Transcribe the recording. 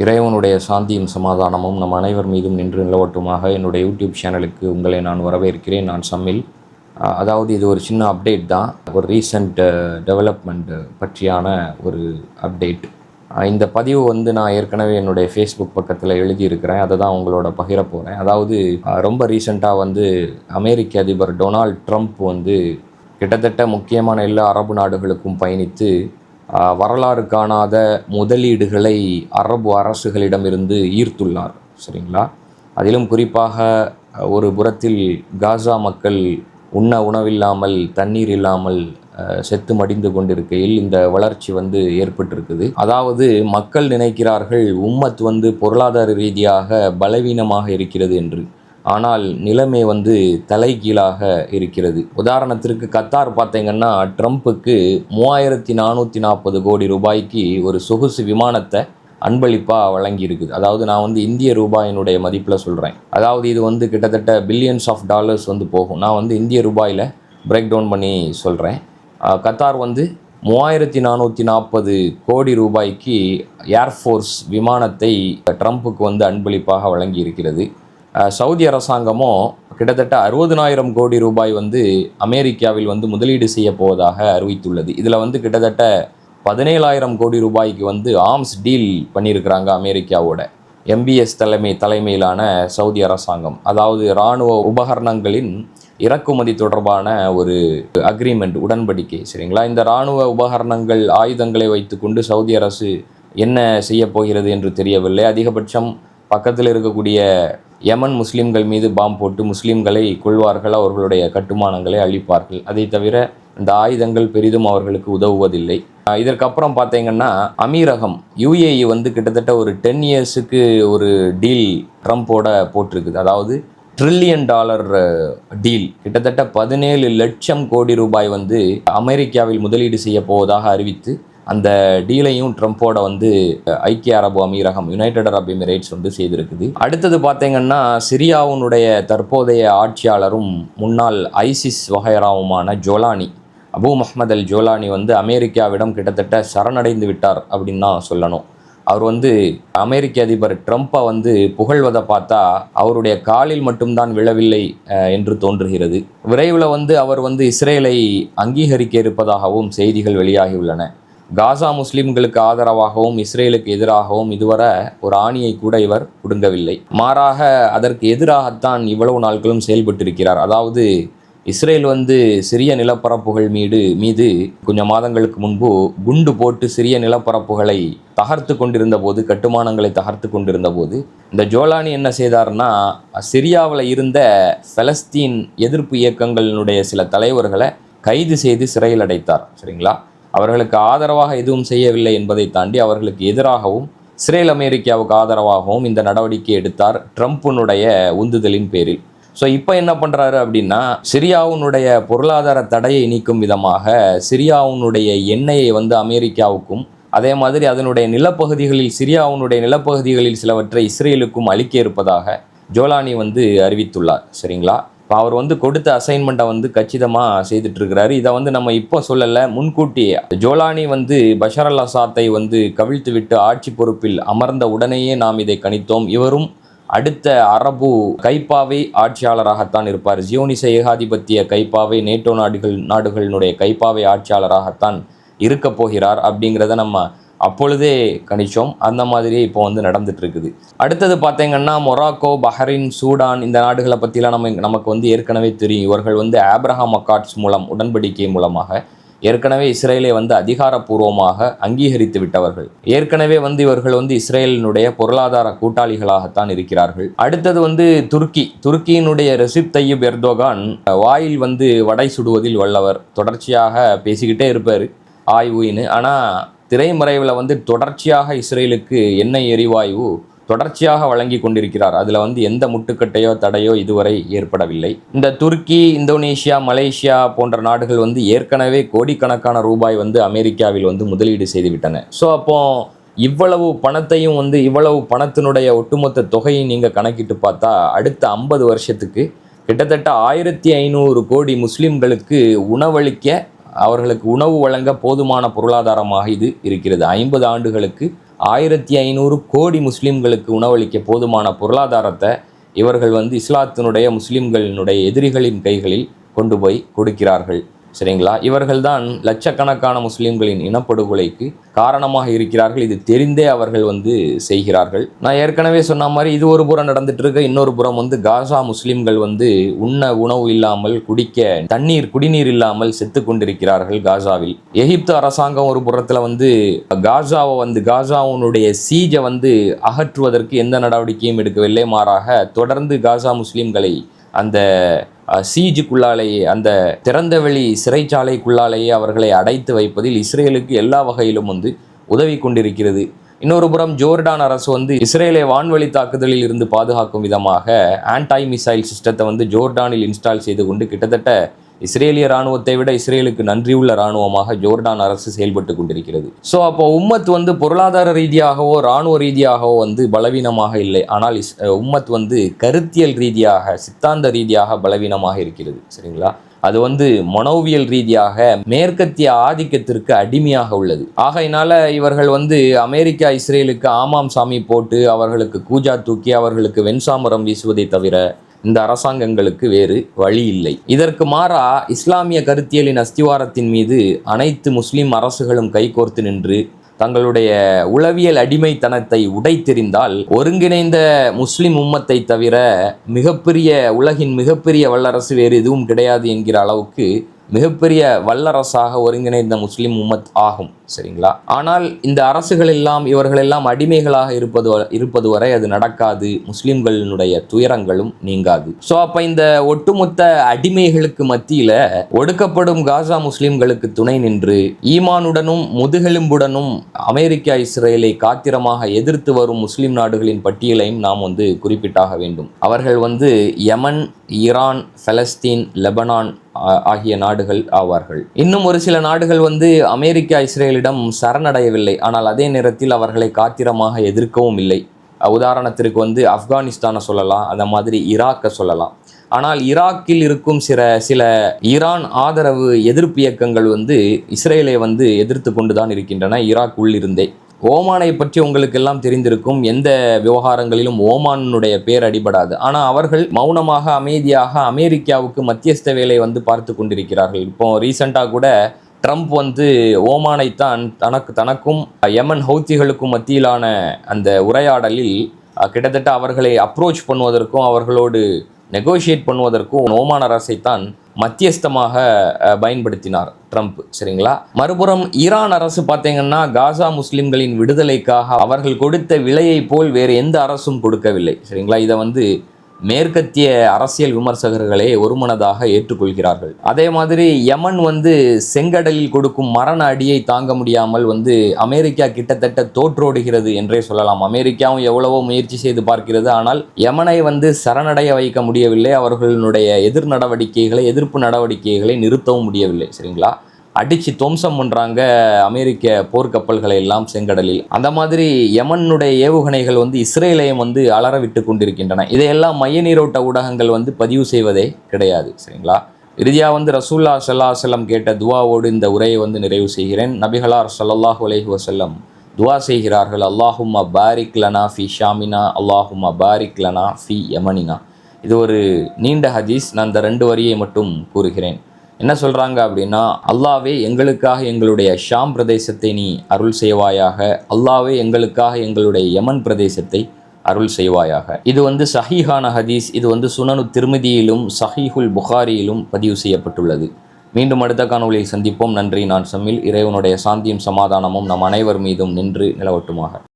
இறைவனுடைய சாந்தியும் சமாதானமும் நம் அனைவர் மீதும் நின்று நிலவட்டுமாக என்னுடைய யூடியூப் சேனலுக்கு உங்களை நான் வரவேற்கிறேன். நான் சம்மில் அதாவது இது ஒரு சின்ன அப்டேட் தான். ஒரு ரீசண்ட் டெவலப்மெண்ட் பற்றியான ஒரு அப்டேட். இந்த பதிவு வந்து நான் ஏற்கனவே என்னுடைய ஃபேஸ்புக் பக்கத்தில் எழுதியிருக்கிறேன். அதை தான் உங்களோட பகிர போகிறேன் அதாவது ரொம்ப ரீசெண்டாக வந்து அமெரிக்க அதிபர் டொனால்ட் ட்ரம்ப் வந்து கிட்டத்தட்ட முக்கியமான எல்லா அரபு நாடுகளுக்கும் பயணித்து வரலாறு காணாத முதலீடுகளை அரபு அரசுகளிடமிருந்து ஈர்த்துள்ளார் சரிங்களா? அதிலும் குறிப்பாக ஒரு புறத்தில் காசா மக்கள் உண்ண உணவில்லாமல் தண்ணீர் இல்லாமல் செத்து மடிந்து கொண்டிருக்கையில் இந்த வளர்ச்சி வந்து ஏற்பட்டிருக்குது. அதாவது மக்கள் நினைக்கிறார்கள் உம்மத் வந்து பொருளாதார ரீதியாக பலவீனமாக இருக்கிறது என்று. ஆனால் நிலைமை வந்து தலைகீழாக இருக்கிறது. உதாரணத்திற்கு கத்தார் பார்த்தீங்கன்னா ட்ரம்ப்புக்கு மூவாயிரத்தி நானூற்றி நாற்பது கோடி ரூபாய்க்கு ஒரு சொகுசு விமானத்தை அன்பளிப்பாக வழங்கியிருக்குது. அதாவது நான் வந்து இந்திய ரூபாயினுடைய மதிப்பில் சொல்கிறேன் அதாவது இது வந்து கிட்டத்தட்ட பில்லியன்ஸ் ஆஃப் டாலர்ஸ் வந்து போகும். நான் வந்து இந்திய ரூபாயில் பிரேக் டவுன் பண்ணி சொல்கிறேன் கத்தார் வந்து மூவாயிரத்தி நானூற்றி நாற்பது கோடி ரூபாய்க்கு ஏர்ஃபோர்ஸ் விமானத்தை ட்ரம்ப்புக்கு வந்து அன்பளிப்பாக வழங்கி இருக்கிறது சவுதி அரசாங்கமும் கிட்டத்தட்ட அறுபதுனாயிரம் கோடி ரூபாய் வந்து அமெரிக்காவில் வந்து முதலீடு செய்ய போவதாக அறிவித்துள்ளது. இதில் வந்து கிட்டத்தட்ட பதினேழாயிரம் கோடி ரூபாய்க்கு வந்து ஆர்ம்ஸ் டீல் பண்ணியிருக்கிறாங்க அமெரிக்காவோட எம்பிஎஸ் தலைமை தலைமையிலான சவுதி அரசாங்கம். அதாவது இராணுவ உபகரணங்களின் இறக்குமதி தொடர்பான ஒரு அக்ரிமெண்ட் உடன்படிக்கை சரிங்களா? இந்த இராணுவ உபகரணங்கள் ஆயுதங்களை வைத்துக்கொண்டு சவுதி அரசு என்ன செய்ய போகிறது என்று தெரியவில்லை. அதிகபட்சம் பக்கத்தில் இருக்கக்கூடிய யமன் முஸ்லீம்கள் மீது பாம் போட்டு முஸ்லீம்களை கொள்வார்கள் அவர்களுடைய கட்டுமானங்களை அழிப்பார்கள். அதை தவிர இந்த ஆயுதங்கள் பெரிதும் அவர்களுக்கு உதவுவதில்லை. இதற்கப்புறம் பார்த்தீங்கன்னா அமீரகம் யுஏஇ வந்து கிட்டத்தட்ட ஒரு டென் இயர்ஸுக்கு ஒரு டீல் ட்ரம்ப்போட போட்டிருக்குது. அதாவது ட்ரில்லியன் டாலர் டீல் கிட்டத்தட்ட பதினேழு லட்சம் கோடி ரூபாய் வந்து அமெரிக்காவில் முதலீடு செய்ய போவதாக அறிவித்து அந்த டீலையும் ட்ரம்ப்போட வந்து ஐக்கிய அரபு அமீரகம் யுனைடெட் அரப் எமிரேட்ஸ் வந்து செய்திருக்குது. அடுத்தது பார்த்தீங்கன்னா சிரியாவுனுடைய தற்போதைய ஆட்சியாளரும் முன்னாள் ISIS வகைராவுமான Jolani Abu Muhammad al Jolani வந்து அமெரிக்காவிடம் கிட்டத்தட்ட சரணடைந்து விட்டார் அப்படின்னு தான் சொல்லணும். அவர் வந்து அமெரிக்க அதிபர் ட்ரம்ப்பை வந்து புகழ்வதை பார்த்தா அவருடைய காலில் மட்டும்தான் விழவில்லை என்று தோன்றுகிறது. விரைவில் வந்து அவர் வந்து இஸ்ரேலை அங்கீகரிக்க இருப்பதாகவும் செய்திகள் வெளியாகியுள்ளன. காசா முஸ்லிம்களுக்கு ஆதரவாகவும் இஸ்ரேலுக்கு எதிராகவும் இதுவரை ஒரு ஆணியை கூட இவர் புடுங்கவில்லை மாறாக அதற்கு எதிராகத்தான் இவ்வளவு நாட்களும் செயல்பட்டிருக்கிறார். அதாவது இஸ்ரேல் வந்து சிறிய நிலப்பரப்புகள் மீது மீது கொஞ்சம் மாதங்களுக்கு முன்பு குண்டு போட்டு சிறிய நிலப்பரப்புகளை தகர்த்து கொண்டிருந்த போது கட்டுமானங்களை தகர்த்து கொண்டிருந்த போது இந்த ஜோலானி என்ன செய்தார்னா சிரியாவில் இருந்த பலஸ்தீன் எதிர்ப்பு இயக்கங்களினுடைய சில தலைவர்களை கைது செய்து சிறையில் அடைத்தார். சரிங்களா? அவர்களுக்கு ஆதரவாக எதுவும் செய்யவில்லை என்பதை தாண்டி அவர்களுக்கு எதிராகவும் இஸ்ரேல் அமெரிக்காவுக்கு ஆதரவாகவும் இந்த நடவடிக்கை எடுத்தார் ட்ரம்ப்பினுடைய உந்துதலின் பேரில். ஸோ இப்போ என்ன பண்ணுறாரு அப்படின்னா சிரியாவுனுடைய பொருளாதார தடையை நீக்கும் விதமாக சிரியாவுனுடைய எண்ணெயை வந்து அமெரிக்காவுக்கும் அதே மாதிரி அதனுடைய நிலப்பகுதிகளில் சிரியாவுனுடைய நிலப்பகுதிகளில் சிலவற்றை இஸ்ரேலுக்கும் அளிக்க இருப்பதாக ஜோலானி வந்து அறிவித்துள்ளார். சரிங்களா? இப்போ அவர் வந்து கொடுத்த அசைன்மெண்ட்டை வந்து கச்சிதமாக செய்துட்ருக்கிறாரு இதை வந்து நம்ம இப்போ சொல்லலை முன்கூட்டியே. ஜோலானி வந்து பஷர் அல் அசாத்தை வந்து கவிழ்த்து விட்டு ஆட்சி பொறுப்பில் அமர்ந்த உடனேயே நாம் இதை கணித்தோம். இவரும் அடுத்த அரபு கைப்பாவை ஆட்சியாளராகத்தான் இருப்பார். ஜியோனிச ஏகாதிபத்திய கைப்பாவை நேட்டோ நாடுகள் நாடுகளினுடைய கைப்பாவை ஆட்சியாளராகத்தான் இருக்க போகிறார் அப்படிங்கிறத நம்ம அப்பொழுதே கணிச்சோம். அந்த மாதிரியே இப்போ வந்து நடந்துட்டு இருக்குது அடுத்தது பார்த்தீங்கன்னா மொராக்கோ பஹ்ரைன் சூடான் இந்த நாடுகளை பற்றிலாம் நம்ம நமக்கு வந்து ஏற்கனவே தெரியும். இவர்கள் வந்து ஆப்ரஹாம் அக்காட்ஸ் மூலம் உடன்படிக்கை மூலமாக ஏற்கனவே இஸ்ரேலை வந்து அதிகாரப்பூர்வமாக அங்கீகரித்து விட்டவர்கள். ஏற்கனவே வந்து இவர்கள் வந்து இஸ்ரேலினுடைய பொருளாதார கூட்டாளிகளாகத்தான் இருக்கிறார்கள். அடுத்தது வந்து துருக்கி. துருக்கியினுடைய ரெசிப் தையீப் எர்தோகான் வாயில் வந்து வடை சுடுவதில் வல்லவர். தொடர்ச்சியாக பேசிக்கிட்டே இருப்பார். ஆய்வுன்னு ஆனால் திரைமறைவில் வந்து தொடர்ச்சியாக இஸ்ரேலுக்கு எண்ணெய் எரிவாயு தொடர்ச்சியாக வழங்கி கொண்டிருக்கிறார். அதில் வந்து எந்த முட்டுக்கட்டையோ தடையோ இதுவரை ஏற்படவில்லை. இந்த துருக்கி இந்தோனேஷியா மலேசியா போன்ற நாடுகள் வந்து ஏற்கனவே கோடிக்கணக்கான ரூபாய் வந்து அமெரிக்காவில் வந்து முதலீடு செய்துவிட்டன. ஸோ அப்போ இவ்வளவு பணத்தையும் வந்து இவ்வளவு பணத்தினுடைய ஒட்டுமொத்த தொகையை நீங்கள் கணக்கிட்டு பார்த்தா அடுத்த ஐம்பது வருஷத்துக்கு கிட்டத்தட்ட ஆயிரத்தி ஐநூறு கோடி முஸ்லிம்களுக்கு உணவளிக்க அவர்களுக்கு உணவு வழங்க போதுமான பொருளாதாரமாக இது இருக்கிறது. ஐம்பது ஆண்டுகளுக்கு ஆயிரத்தி ஐநூறு கோடி முஸ்லீம்களுக்கு உணவளிக்க போதுமான பொருளாதாரத்தை இவர்கள் வந்து இஸ்லாத்தினுடைய முஸ்லீம்களினுடைய எதிரிகளின் கைகளில் கொண்டு போய் கொடுக்கிறார்கள். சரிங்களா? இவர்கள்தான் லட்சக்கணக்கான முஸ்லீம்களின் இனப்படுகொலைக்கு காரணமாக இருக்கிறார்கள். இது தெரிந்தே அவர்கள் வந்து செய்கிறார்கள். நான் ஏற்கனவே சொன்ன மாதிரி இது ஒரு புறம் நடந்துட்டு இருக்க. இன்னொரு புறம் வந்து காசா முஸ்லீம்கள் வந்து உண்ண உணவு இல்லாமல் குடிக்க தண்ணீர் குடிநீர் இல்லாமல் செத்து கொண்டிருக்கிறார்கள் காசாவில். எகிப்து அரசாங்கம் ஒரு புறத்தில் வந்து காசாவை வந்து காசாவுனுடைய சீஜை வந்து அகற்றுவதற்கு எந்த நடவடிக்கையும் எடுக்கவில்லை. மாறாக தொடர்ந்து காசா முஸ்லீம்களை அந்த சீஜுக்குள்ளாலேயே அந்த திறந்தவெளி சிறைச்சாலைக்குள்ளாலேயே அவர்களை அடைத்து வைப்பதில் இஸ்ரேலுக்கு எல்லா வகையிலும் வந்து உதவி கொண்டிருக்கிறது. இன்னொரு புறம் ஜோர்டான் அரசு வந்து இஸ்ரேலை வான்வழி தாக்குதலில் இருந்து பாதுகாக்கும் விதமாக ஆன்டாய் மிசைல் சிஸ்டத்தை வந்து ஜோர்டானில் இன்ஸ்டால் செய்து கொண்டு கிட்டத்தட்ட இஸ்ரேலிய ராணுவத்தை விட இஸ்ரேலுக்கு நன்றியுள்ள ராணுவமாக ஜோர்டான் அரசு செயல்பட்டு கொண்டிருக்கிறது. ஸோ அப்போ உம்மத் வந்து பொருளாதார ரீதியாகவோ ராணுவ ரீதியாகவோ வந்து பலவீனமாக இல்லை. ஆனால் இஸ் உம்மத் வந்து கருத்தியல் ரீதியாக சித்தாந்த ரீதியாக பலவீனமாக இருக்கிறது. சரிங்களா? அது வந்து மனோவியல் ரீதியாக மேற்கத்திய ஆதிக்கத்திற்கு அடிமையாக உள்ளது. ஆகையினால இவர்கள் வந்து அமெரிக்கா இஸ்ரேலுக்கு ஆமாம் சாமி போட்டு அவர்களுக்கு கூஜா தூக்கி அவர்களுக்கு வெண்சாமரம் வீசுவதை தவிர இந்த அரசாங்கங்களுக்கு வேறு வழி இல்லை. இதற்கு மாறா இஸ்லாமிய கருத்தியலின் அஸ்திவாரத்தின் மீது அனைத்து முஸ்லிம் அரசுகளும் கைகோர்த்து நின்று தங்களுடைய உளவியல் அடிமைத்தனத்தை உடைத்தெறிந்தால் ஒருங்கிணைந்த முஸ்லிம் உம்மத்தை தவிர மிகப்பெரிய உலகின் மிகப்பெரிய வல்லரசு வேறு எதுவும் கிடையாது என்கிற அளவுக்கு மிகப்பெரிய வல்லரசாக ஒருங்கிணைந்த முஸ்லீம் உம்மத் ஆகும் சரிங்களா? ஆனால் இந்த அரசுகள் எல்லாம் இவர்கள் எல்லாம் அடிமைகளாக இருப்பது இருப்பது வரை அது நடக்காது. முஸ்லீம்களினுடைய துயரங்களும் நீங்காது. ஸோ அப்போ இந்த ஒட்டுமொத்த அடிமைகளுக்கு மத்தியில் ஒடுக்கப்படும் காசா முஸ்லீம்களுக்கு துணை நின்று ஈமானுடனும் முதுகெலும்புடனும் அமெரிக்கா இஸ்ரேலை காத்திரமாக எதிர்த்து வரும் முஸ்லீம் நாடுகளின் பட்டியலையும் நாம் வந்து குறிப்பிட்டாக வேண்டும். அவர்கள் வந்து யமன் ஈரான் பலஸ்தீன் லெபனான் ஆகிய நாடுகள் ஆவார்கள். இன்னும் ஒரு சில நாடுகள் வந்து அமெரிக்கா இஸ்ரேலிடம் சரணடையவில்லை. ஆனால் அதே நேரத்தில் அவர்களை காத்திரமாக எதிர்க்கவும் இல்லை. உதாரணத்திற்கு வந்து ஆப்கானிஸ்தானை சொல்லலாம் அந்த மாதிரி ஈராக்கை சொல்லலாம். ஆனால் ஈராக்கில் இருக்கும் சில சில ஈரான் ஆதரவு எதிர்ப்பு இயக்கங்கள் வந்து இஸ்ரேலை வந்து எதிர்த்து கொண்டு தான் இருக்கின்றன ஈராக் உள்ளிருந்தே. ஓமானை பற்றி உங்களுக்கு எல்லாம் தெரிந்திருக்கும் எந்த விவகாரங்களிலும் ஓமானுடைய பேர் அடிபடாது. ஆனால் அவர்கள் மௌனமாக அமைதியாக அமெரிக்காவுக்கு மத்தியஸ்த வேலை வந்து பார்த்து கொண்டிருக்கிறார்கள். இப்போ ரீசெண்டாக கூட ட்ரம்ப் வந்து ஓமானைத்தான் தனக்கு தனக்கும் யமன் ஹவுத்திகளுக்கும் மத்தியிலான அந்த உரையாடலில் கிட்டத்தட்ட அவர்களை அப்ரோச் பண்ணுவதற்கும் அவர்களோடு நெகோஷியேட் பண்ணுவதற்கும் ஓமான் அரசைத்தான் மத்தியஸ்தமாக பயன்படுத்தினார் ட்ரம்ப் சரிங்களா? மறுபுறம் ஈரான் அரசு பார்த்தீங்கன்னா காசா முஸ்லிம்களின் விடுதலைக்காக அவர்கள் கொடுத்த விலையை போல் வேறு எந்த அரசும் கொடுக்கவில்லை சரிங்களா? இதை வந்து மேற்கத்திய அரசியல் விமர்சகர்களே ஒருமனதாக ஏற்றுக்கொள்கிறார்கள். அதே மாதிரி யமன் வந்து செங்கடலில் கொடுக்கும் மரண அடியை தாங்க முடியாமல் வந்து அமெரிக்கா கிட்டத்தட்ட தோற்றோடுகிறது என்றே சொல்லலாம். அமெரிக்காவும் எவ்வளவோ முயற்சி செய்து பார்க்கிறது. ஆனால் யமனை வந்து சரணடைய வைக்க முடியவில்லை. அவர்களுடைய எதிர் நடவடிக்கைகளை எதிர்ப்பு நடவடிக்கைகளை நிறுத்தவும் முடியவில்லை. சரிங்களா? அடித்து துவம்சம் பண்ணுறாங்க அமெரிக்க போர்க்கப்பல்களை எல்லாம் செங்கடலில். அந்த மாதிரி யமனுடைய ஏவுகணைகள் வந்து இஸ்ரேலையும் வந்து அலற விட்டு கொண்டிருக்கின்றன. இதையெல்லாம் மைய நீரோட்ட ஊடகங்கள் வந்து பதிவு செய்வதே கிடையாது சரிங்களா? இறுதியாக வந்து ரசூல்லா சல்லா செல்லம் கேட்ட துவாவோடு இந்த உரையை வந்து நிறைவு செய்கிறேன். நபிகளார் ஸல்லல்லாஹு அலைஹி வசல்லம் துவா செய்கிறார்கள் அல்லாஹுமா பாரிக் லனா ஃபி ஷாமினா அல்லாஹுமா பாரிக் லனா ஃபி யமனினா. இது ஒரு நீண்ட ஹதீஸ். நான் இந்த ரெண்டு வரியை மட்டும் கூறுகிறேன். என்ன சொல்கிறாங்க அப்படின்னா அல்லாவே எங்களுக்காக எங்களுடைய ஷாம் பிரதேசத்தை நீ அருள் செய்வாயாக. அல்லாவே எங்களுக்காக எங்களுடைய யமன் பிரதேசத்தை அருள் செய்வாயாக. இது வந்து சஹீஹான ஹதீஸ். இது வந்து சுனனு திருமதியிலும் சஹீஹுல் புகாரியிலும் பதிவு செய்யப்பட்டுள்ளது. மீண்டும் அடுத்த காணொலியில் சந்திப்போம். நன்றி. நான் சம்மில் இறைவனுடைய சாந்தியும் சமாதானமும் நம் அனைவர் மீதும் நின்று நிலவட்டுமாக.